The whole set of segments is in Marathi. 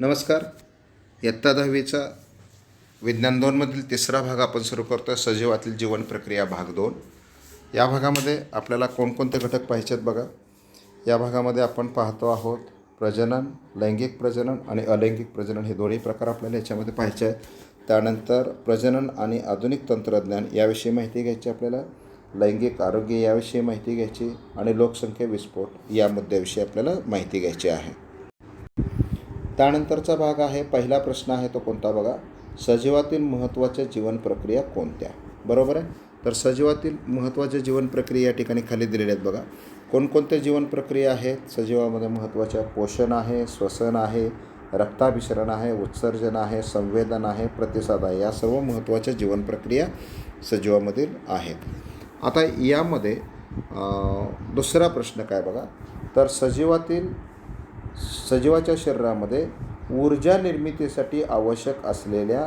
नमस्कार. इयत्ता दहावीचा विज्ञान दोनमधील तिसरा भाग आपण सुरू करतो आहे सजीवातील जीवन प्रक्रिया भाग दोन. या भागामध्ये आपल्याला कोणकोणते घटक पाहिजे आहेत बघा. या भागामध्ये आपण पाहतो आहोत प्रजनन लैंगिक प्रजनन आणि अलैंगिक प्रजनन हे दोन्ही प्रकार आपल्याला याच्यामध्ये पाहायचे आहेत. त्यानंतर प्रजनन आणि आधुनिक तंत्रज्ञान याविषयी माहिती घ्यायची आपल्याला. लैंगिक आरोग्य याविषयी माहिती घ्यायची आणि लोकसंख्या विस्फोट या मुद्द्याविषयी आपल्याला माहिती घ्यायची आहे. त्यानंतरचा भाग आहे पहिला प्रश्न आहे तो कोणता बघा? सजीवातील महत्त्वाच्या जीवन प्रक्रिया कोणत्या? बरोबर आहे? तर सजीवातील महत्त्वाच्या जीवन प्रक्रिया या ठिकाणी खाली दिलेल्या आहेत बघा. कोणकोणत्या जीवन प्रक्रिया आहेत? सजीवामध्ये महत्त्वाच्या पोषण आहे श्वसन आहे रक्ताभिसरण आहे उत्सर्जन आहे संवेदन आहे प्रतिसाद आहे. या सर्व महत्त्वाच्या जीवन प्रक्रिया सजीवामधील आहेत. आता यामध्ये दुसरा प्रश्न काय बघा? तर सजीवातील सजीवाच्या शरीरामध्ये ऊर्जा निर्मितीसाठी आवश्यक असलेल्या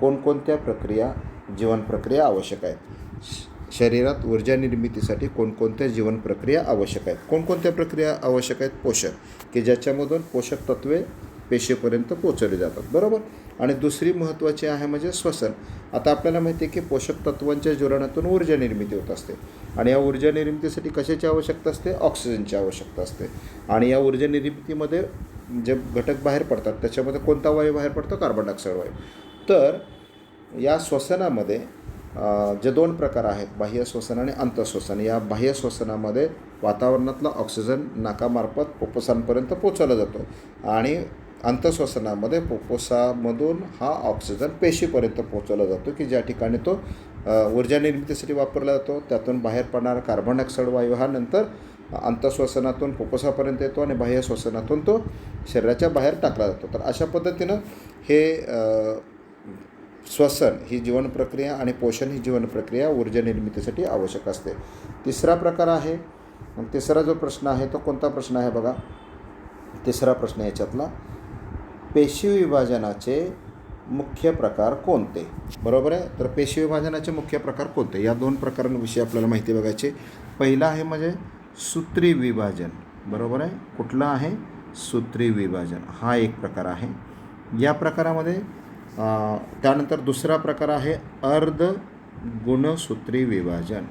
कोणकोणत्या प्रक्रिया जीवन प्रक्रिया आवश्यक आहेत? श- शरीरात ऊर्जा निर्मितीसाठी कोणकोणत्या जीवन प्रक्रिया आवश्यक आहेत? कोणकोणत्या प्रक्रिया आवश्यक आहेत? पोषक की ज्याच्यामधून पोषक तत्वे पेशीपर्यंत पोचवले जातात. बरोबर? आणि दुसरी महत्त्वाची आहे म्हणजे श्वसन. आता आपल्याला माहिती आहे की पोषक तत्वांच्या ज्वलनातून ऊर्जा निर्मिती होत असते. आणि या ऊर्जा निर्मितीसाठी कशाची आवश्यकता असते? ऑक्सिजनची आवश्यकता असते. आणि या ऊर्जा निर्मितीमध्ये जे घटक बाहेर पडतात त्याच्यामध्ये कोणता वायू बाहेर पडतो? कार्बन डायऑक्साईड वायू. तर या श्वसनामध्ये जे दोन प्रकार आहेत बाह्य श्वसन आणि अंतश्वसन या बाह्य श्वसनामध्ये वातावरणातला ऑक्सिजन नाकामार्फत उपसांपर्यंत पोचवला जातो. आणि अंतश्वसनामध्ये फुफ्फुसामधून हा ऑक्सिजन पेशीपर्यंत पोहोचवला जातो की ज्या ठिकाणी तो ऊर्जा निर्मितीसाठी वापरला जातो त्यातून बाहेर पडणारा कार्बन डायऑक्साईड वायू हा नंतर अंतश्वसनातून फुफ्फुसापर्यंत येतो आणि बाह्य श्वसनातून तो शरीराच्या बाहेर टाकला जातो. तर अशा पद्धतीनं हे श्वसन ही जीवन प्रक्रिया आणि पोषण ही जीवन प्रक्रिया ऊर्जा निर्मितीसाठी आवश्यक असते. तिसरा प्रकार आहे मग तिसरा जो प्रश्न आहे तो कोणता प्रश्न आहे बघा? तिसरा प्रश्न याच्यातला. पेशी विभाजनाचे मुख्य प्रकार कोणते? बरोबर आहे? तर पेशी विभाजनाचे मुख्य प्रकार कोणते? या दोन प्रकारांविषयी आपल्याला माहिती बघायची पहिला आहे म्हणजे सूत्री विभाजन. बरोबर आहे? कुठलं आहे? सूत्री विभाजन. हा एक प्रकार आहे. या प्रकारामध्ये त्यानंतर दुसरा प्रकार आहे अर्ध गुणसूत्री विभाजन.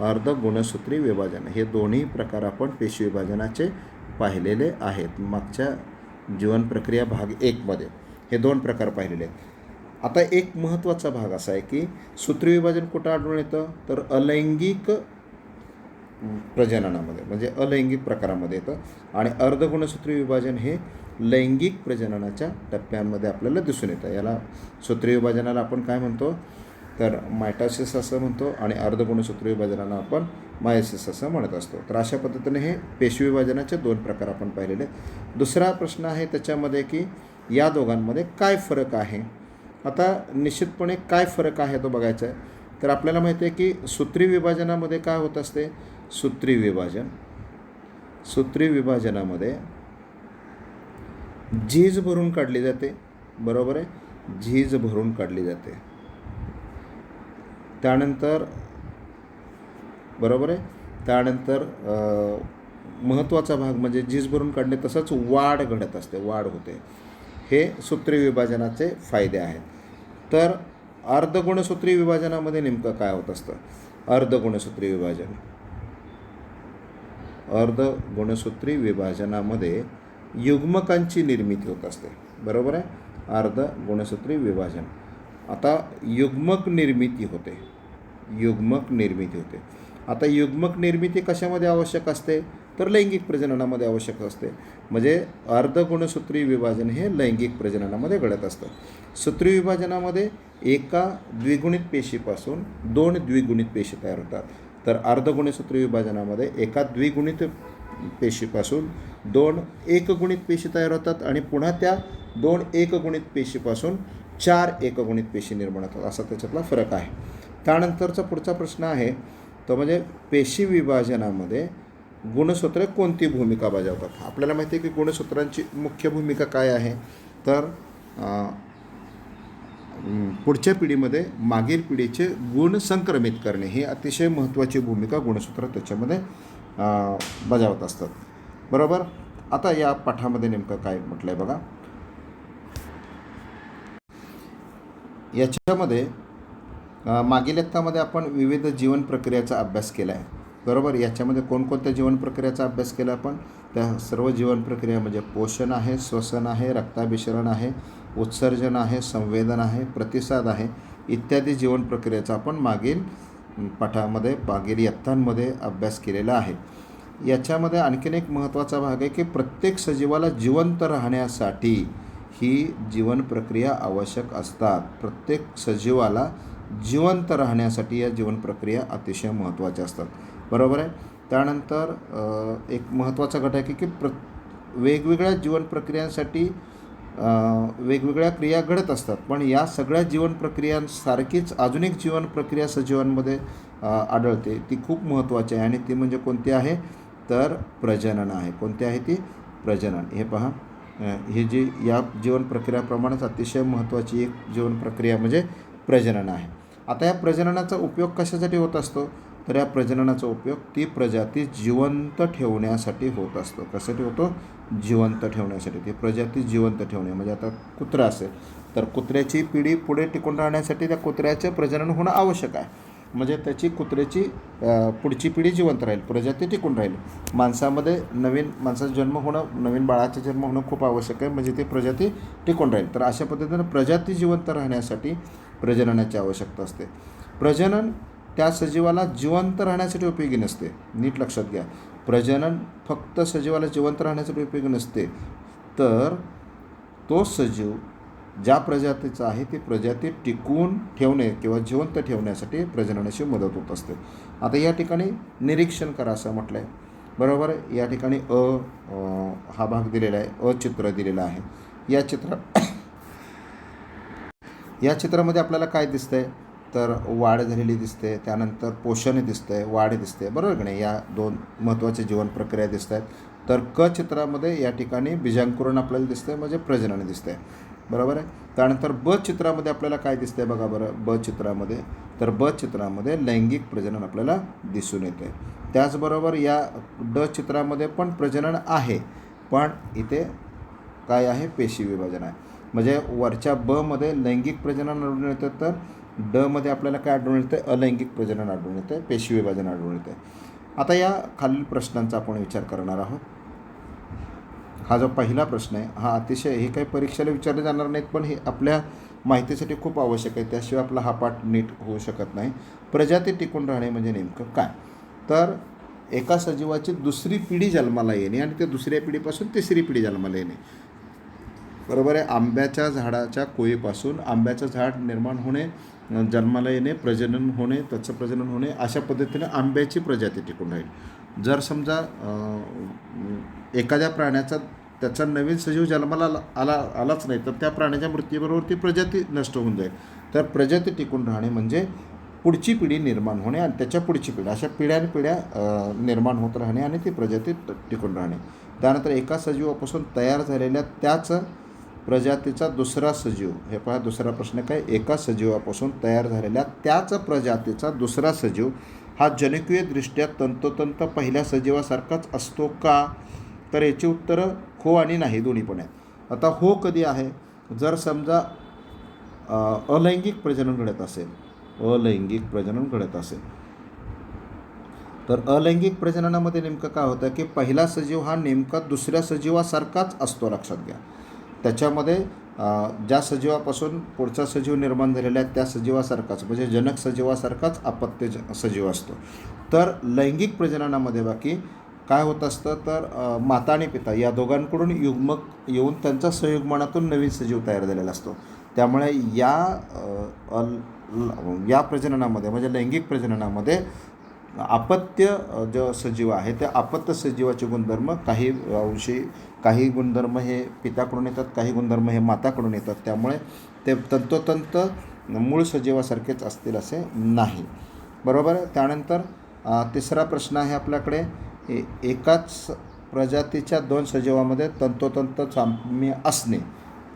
अर्ध गुणसूत्री विभाजन. हे दोन्ही प्रकार आपण पेशी विभाजनाचे पाहिलेले आहेत. मागच्या जीवन प्रक्रिया भाग एकमध्ये हे दोन प्रकार पाहिलेले आहेत. आता एक महत्त्वाचा भाग असा आहे की सूत्री विभाजन कुठं आढळून येतं? तर अलैंगिक प्रजननामध्ये म्हणजे अलैंगिक प्रकारामध्ये येतं. आणि अर्धगुणसूत्री विभाजन हे लैंगिक प्रजननाच्या टप्प्यांमध्ये आपल्याला दिसून येतं. याला सूत्री विभाजनाला आपण काय म्हणतो? तर मायटासिस असं म्हणतो आणि अर्धगुणसूत्री विभाजनाला आपण मायसिस असं म्हणत असतो. तर अशा पद्धतीने हे पेशी विभाजनाचे दोन प्रकार आपण पाहिलेले दुसरा प्रश्न आहे त्याच्यामध्ये की या दोघांमध्ये काय फरक आहे? आता निश्चितपणे काय फरक आहे तो बघायचा आहे. तर आपल्याला माहिती आहे की सूत्री विभाजनामध्ये काय होत असते? सूत्री विभाजन. सूत्री विभाजनामध्ये झीज भरून काढली जाते. बरोबर आहे? झीज भरून काढली जाते. त्यानंतर बरोबर आहे? त्यानंतर महत्त्वाचा भाग म्हणजे झीज भरून काढणे तसंच वाढ घडत असते वाढ होते. हे सूत्री विभाजनाचे फायदे आहेत. तर अर्धगुणसूत्री विभाजनामध्ये नेमकं काय होत असतं? अर्धगुणसूत्री विभाजन. अर्धगुणसूत्री विभाजनामध्ये युग्मकांची निर्मिती होत असते. बरोबर आहे? अर्ध गुणसूत्री विभाजन. आता युग्मक निर्मिती होते. युग्मक निर्मिती होते. आता युग्मक निर्मिती कशामध्ये आवश्यक असते? तर लैंगिक प्रजननामध्ये आवश्यक असते. म्हणजे अर्धगुणसूत्री विभाजन हे लैंगिक प्रजननामध्ये घडत असतं. सूत्री विभाजनामध्ये एका द्विगुणित पेशीपासून दोन द्विगुणित पेशी तयार होतात. तर अर्धगुणसूत्री विभाजनामध्ये एका द्विगुणित पेशीपासून दोन एकगुणित पेशी तयार होतात आणि पुन्हा त्या दोन एकगुणित पेशीपासून चार एकगुणित पेशी निर्माण होतात असा त्याच्यातला फरक आहे. त्यानंतरचा पुढचा प्रश्न आहे तो म्हणजे पेशी विभाजनामध्ये गुणसूत्रे कोणती भूमिका बजावतात? आपल्याला माहिती आहे की गुणसूत्रांची मुख्य भूमिका काय आहे? तर पुढच्या पिढीमध्ये मागील पिढीचे गुण संक्रमित करणे ही अतिशय महत्त्वाची भूमिका गुणसूत्र त्याच्यामध्ये बजावत असतात. बरोबर? आता या पाठामध्ये नेमकं काय म्हटलं आहे बघा. याच्यामध्ये मागील इयत्तामध्ये आपण विविध जीवन प्रक्रियाचा अभ्यास केला आहे. बरोबर? याच्यामध्ये कोणकोणत्या जीवन प्रक्रियाचा अभ्यास केला आपण? त्या सर्व जीवन प्रक्रिया म्हणजे पोषण आहे श्वसन आहे रक्ताभिसरण आहे उत्सर्जन आहे संवेदन आहे प्रतिसाद आहे इत्यादी जीवन प्रक्रियेचा आपण मागील पाठामध्ये मागील यत्तांमध्ये अभ्यास केलेला आहे. याच्यामध्ये आणखीन एक महत्त्वाचा भाग आहे की प्रत्येक सजीवाला जिवंत राहण्यासाठी ही जीवन प्रक्रिया आवश्यक असतात. प्रत्येक सजीवाला जिवंत राहण्यासाठी या जीवन प्रक्रिया अतिशय महत्त्वाच्या असतात. बरोबर आहे? त्यानंतर एक महत्त्वाचा घटक आहे की प्र वेगवेगळ्या जीवन प्रक्रियांसाठी वेगवेगळ्या क्रिया घडत असतात. पण या सगळ्या जीवन प्रक्रियांसारखीच अजून एक जीवन प्रक्रिया सजीवांमध्ये आढळते. ती खूप महत्त्वाची आहे आणि ती म्हणजे कोणती आहे? तर प्रजनन आहे. कोणती आहे ती? प्रजनन. हे पहा. हे जी या जीवन प्रक्रियाप्रमाणेच अतिशय महत्त्वाची एक जीवन प्रक्रिया म्हणजे प्रजनन आहे. आता या प्रजननाचा उपयोग कशासाठी होत असतो? तर या प्रजननाचा उपयोग ती प्रजाती जिवंत ठेवण्यासाठी होत असतो. कशासाठी होतो? जिवंत ठेवण्यासाठी. ती प्रजाती जिवंत ठेवणे. म्हणजे आता कुत्रा असेल तर कुत्र्याची पिढी पुढे टिकून राहण्यासाठी त्या कुत्र्याचं प्रजनन होणं आवश्यक आहे. म्हणजे त्याची कुत्र्याची पुढची पिढी जिवंत राहील प्रजाती टिकून राहील. माणसामध्ये नवीन माणसाचा जन्म होणं नवीन बाळाचा जन्म होणं खूप आवश्यक आहे म्हणजे ती प्रजाती टिकून राहील. तर अशा पद्धतीनं प्रजाती जिवंत राहण्यासाठी प्रजननाची आवश्यकता असते. प्रजनन त्या सजीवाला जिवंत राहण्यासाठी उपयोगी नसते. नीट लक्षात घ्या. प्रजनन फक्त सजीवाला जिवंत राहण्यासाठी उपयोगी नसते. तर तो सजीव ज्या प्रजातीचं आहे ती प्रजाती टिकवून ठेवणे किंवा जिवंत ठेवण्यासाठी प्रजननाची मदत होत असते. आता या ठिकाणी निरीक्षण करा असं म्हटलं आहे बरोबर? या ठिकाणी अ अ, हा भाग दिलेला आहे. अ चित्र दिलेलं आहे. या चित्र या चित्रामध्ये आपल्याला काय दिसतंय? तर वाढ झालेली दिसते. त्यानंतर पोषण दिसतंय. वाढ दिसते. बरोबर की नाही? या दोन महत्त्वाच्या जीवन प्रक्रिया दिसत आहेत. तर क चित्रामध्ये या ठिकाणी बीजांकुरण आपल्याला दिसतंय. म्हणजे प्रजनन दिसतंय. बरोबर आहे? त्यानंतर ब चित्रामध्ये आपल्याला काय दिसतंय बघा बरं. ब चित्रामध्ये. तर ब चित्रामध्ये लैंगिक प्रजनन आपल्याला दिसून येते. त्याचबरोबर या ड चित्रामध्ये पण प्रजनन आहे. पण इथे काय आहे? पेशी विभाजन आहे. म्हणजे वरच्या बमध्ये लैंगिक प्रजनन आढळून येतं तर डमध्ये आपल्याला काय आढळून येतं अलैंगिक प्रजनन आढळून येतं पेशी विभाजन आढळून येतं आता या खालील प्रश्नांचा आपण विचार करणार आहोत. हा जो पहिला प्रश्न आहे हा अतिशय हे काही परीक्षेला विचारले जाणार नाहीत पण हे आपल्या माहितीसाठी खूप आवश्यक आहे. त्याशिवाय आपला हा पाठ नीट होऊ शकत नाही. प्रजाती टिकून राहणे म्हणजे नेमकं काय? तर एका सजीवाची दुसरी पिढी जन्माला येणे आणि त्या दुसऱ्या पिढीपासून तिसरी पिढी जन्माला येणे. बरोबर आहे? आंब्याच्या झाडाच्या कोळीपासून आंब्याचं झाड निर्माण होणे जन्माला येणे प्रजनन होणे त्याचं प्रजनन होणे अशा पद्धतीने आंब्याची प्रजाती टिकून राहील. जर समजा एखाद्या प्राण्याचा त्याचा नवीन सजीव जन्माला आला आलाच नाही तर त्या प्राण्याच्या मृत्यूबरोबर ती प्रजाती नष्ट होऊन जाईल. तर प्रजाती टिकून राहणे म्हणजे पुढची पिढी निर्माण होणे आणि त्याच्या पुढची पिढी अशा पिढ्यानपिढ्या निर्माण होत राहणे आणि ती प्रजाती टिकून राहणे. त्यानंतर एका सजीवापासून तयार झालेल्या त्याच प्रजातीचा दुसरा सजीव हे पहा दुसरा प्रश्न काय एका सजीवापासून तयार झालेल्या त्याच प्रजातीचा दुसरा सजीव हा जनुकीयदृष्ट्या तंतोतंत पहिल्या सजीवासारखाच असतो का? तर याची उत्तरं हो आणि नाही दोन्ही पण आहेत. आता हो कधी आहे? जर समजा अलैंगिक प्रजनन घडत असेल अलैंगिक प्रजनन घडत असेल तर अलैंगिक प्रजननामध्ये नेमकं काय होतं की पहिला सजीव हा नेमका दुसऱ्या सजीवासारखाच असतो लक्षात घ्या. त्याच्यामध्ये ज्या सजीवापासून पुढचा सजीव निर्माण झालेला आहे त्या सजीवासारखाच म्हणजे जनक सजीवासारखाच अपत्य सजीव असतो. तर लैंगिक प्रजननामध्ये बाकी काय होत असतं तर माता आणि पिता या दोघांकडून युग्मक येऊन त्यांच्या संयुग्मनातून नवीन सजीव तयार झालेला असतो. त्यामुळे या या प्रजननामध्ये म्हणजे लैंगिक प्रजननामध्ये अपत्य जो सजीव आहे त्या अपत्य सजीवाचे गुणधर्म काही अंशी काही गुणधर्म हे पित्याकडून येतात काही गुणधर्म हे माताकडून येतात. त्यामुळे ते तंतोतंत मूळ सजीवासारखेच असतील असे नाही. बरोबर? आहे त्यानंतर तिसरा प्रश्न आहे आपल्याकडे. ए एकाच प्रजातीच्या दोन सजीवामध्ये तंतोतंत साम्य असणे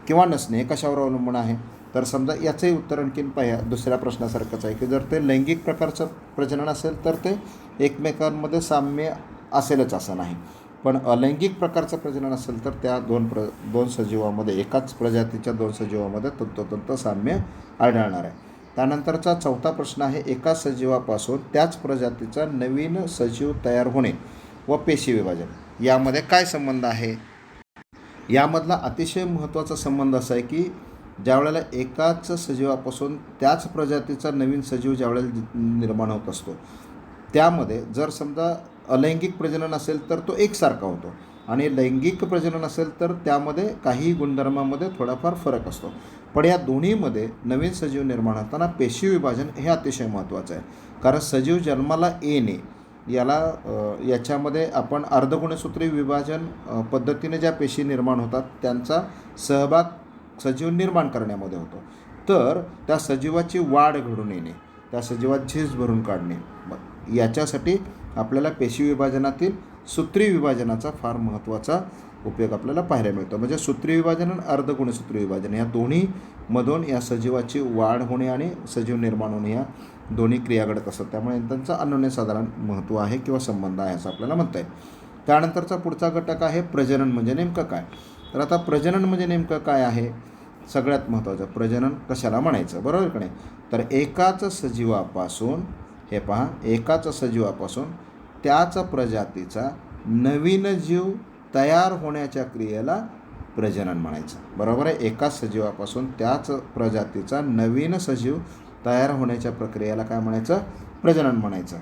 किंवा नसणे हे कशावर अवलंबून आहे? तर समजा याचंही उत्तर आणखीन पाह्या दुसऱ्या प्रश्नासारखंच आहे की जर ते लैंगिक प्रकारचं प्रजनन असेल तर ते एकमेकांमध्ये साम्य असेलच असं नाही. पण अलैंगिक प्रकारचं प्रजनन असेल तर त्या दोन प्र दोन सजीवामध्ये एकाच प्रजातीच्या दोन सजीवामध्ये तंतोतंत साम्य आढळणार आहे. त्यानंतरचा चौथा प्रश्न आहे एका सजीवापासून त्याच प्रजातीचा नवीन सजीव तयार होणे. व पेशी विभाजन. यामध्ये काय संबंध आहे? यामधला अतिशय महत्त्वाचा संबंध असा आहे की ज्यावेळेला एकाच सजीवापासून त्याच प्रजातीचा नवीन सजीव ज्यावेळेला निर्माण होत असतो त्यामध्ये जर समजा अलैंगिक प्रजनन असेल तर तो एकसारखा होतो आणि लैंगिक प्रजनन असेल तर त्यामध्ये काही गुणधर्मामध्ये थोडाफार फरक असतो. पण या दोन्हीमध्ये नवीन सजीव निर्माण होताना पेशी विभाजन हे अतिशय महत्त्वाचं आहे. कारण सजीव जन्माला येणे याला याच्यामध्ये आपण अर्धगुणसूत्री विभाजन पद्धतीने ज्या पेशी निर्माण होतात त्यांचा सहभाग सजीव निर्माण करण्यामध्ये होतो. तर त्या सजीवाची वाढ घडून येणे त्या सजीवात झीज भरून काढणे मग याच्यासाठी आपल्याला पेशी विभाजनातील सूत्री विभाजनाचा फार महत्त्वाचा उपयोग आपल्याला पाहायला मिळतो. म्हणजे सूत्री विभाजन आणि अर्धगुणसूत्री विभाजन या दोन्हीमधून या सजीवाची वाढ होणे आणि सजीव निर्माण होणे या दोन्ही क्रिया घडत असतात. त्यामुळे त्यांचं अनन्यसाधारण महत्त्व आहे किंवा संबंध आहे असं आपल्याला म्हणता येईल. त्यानंतरचा पुढचा घटक आहे प्रजनन म्हणजे नेमकं काय? तर आता प्रजनन म्हणजे नेमकं काय आहे? सगळ्यात महत्त्वाचं प्रजनन कशाला म्हणायचं? बरोबर का नाही? तर एकाच सजीवापासून हे पहा एकाच सजीवापासून त्याच प्रजातीचा नवीन जीव तयार होण्याच्या क्रियेला प्रजनन म्हणायचं. बरोबर आहे? एकाच सजीवापासून त्याच प्रजातीचा नवीन सजीव तयार होण्याच्या प्रक्रियेला काय म्हणायचं? प्रजनन म्हणायचं.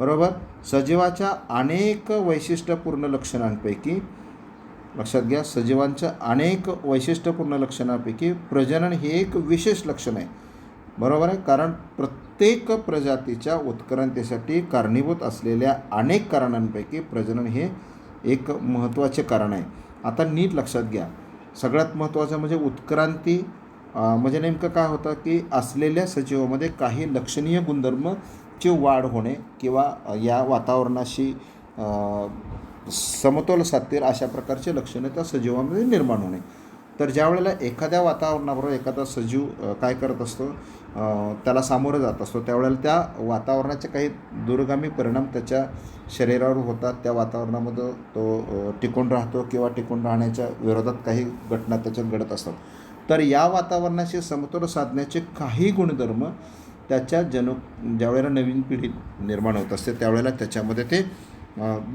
बरोबर? सजीवाच्या अनेक वैशिष्ट्यपूर्ण लक्षणांपैकी लक्षात घ्या सजीवांच्या अनेक वैशिष्ट्यपूर्ण लक्षणांपैकी प्रजनन हे एक विशेष लक्षण आहे. बरोबर आहे? कारण प्रत्येक प्रजातीच्या उत्क्रांतीसाठी कारणीभूत असलेल्या अनेक कारणांपैकी प्रजनन हे एक महत्त्वाचे कारण आहे. आता नीट लक्षात घ्या. सगळ्यात महत्त्वाचं म्हणजे उत्क्रांती म्हणजे नेमकं काय होतं की असलेल्या सजीवामध्ये काही लक्षणीय गुणधर्मची वाढ होणे किंवा या वातावरणाशी समतोल साधतील अशा प्रकारचे लक्षणं त्या सजीवामध्ये निर्माण होणे. तर ज्या वेळेला एखाद्या वातावरणाबरोबर एखादा सजीव काय करत असतो त्याला सामोरं जात असतो त्यावेळेला त्या वातावरणाचे काही दूरगामी परिणाम त्याच्या शरीरावर होतात त्या वातावरणामध्ये तो टिकून राहतो किंवा टिकून राहण्याच्या विरोधात काही घटना त्याच्यात घडत असतात. तर या वातावरणाशी समतोल साधण्याचे काही गुणधर्म त्याच्या जनु ज्यावेळेला नवीन पिढी निर्माण होत असते त्यावेळेला त्याच्यामध्ये ते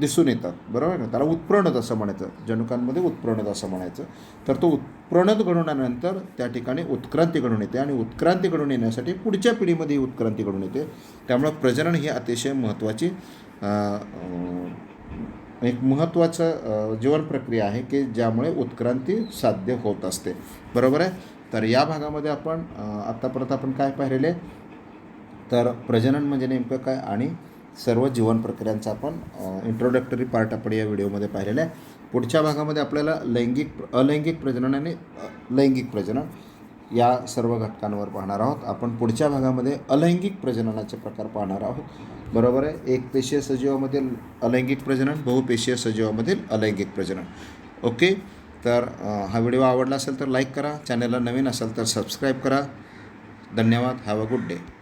दिसून येतात. बरोबर ना? त्याला उत्प्रणत असं म्हणायचं. जनुकांमध्ये उत्प्रणत असं म्हणायचं. तर तो उत्प्रणत घडून आल्यानंतर त्या ठिकाणी उत्क्रांती घडून येते आणि उत्क्रांती घडून येण्यासाठी पुढच्या पिढीमध्ये ही उत्क्रांती घडून येते. त्यामुळं प्रजनन ही अतिशय महत्त्वाची एक महत्त्वाचं जीवनप्रक्रिया जीवन प्रक्रिया आहे की ज्यामुळे उत्क्रांती साध्य होत असते. बरोबर आहे? तर या भागामध्ये आपण आत्तापर्यंत आपण काय पाहिलेले? तर प्रजनन म्हणजे नेमकं काय आणि सर्व जीवन प्रक्रियांचा आपण इंट्रोडक्टरी पार्ट आपण या व्हिडिओमध्ये पाहिलेला आहे. पुढच्या भागामध्ये आपल्याला लैंगिक अलैंगिक प्रजनन आणि लैंगिक प्रजनन. या सर्व घटकांवर पाहणार आहोत. आपण पुढच्या भागामध्ये अलैंगिक प्रजननाचे प्रकार पाहणार आहोत. बरोबर आहे? एक पेशीय सजीवामधील अलैंगिक प्रजनन बहुपेशीय सजीवामधील अलैंगिक प्रजनन. ओके? तर हा व्हिडिओ आवडला असेल तर लाईक करा. चॅनलला नवीन असेल तर सबस्क्राईब करा. धन्यवाद. Have a good day.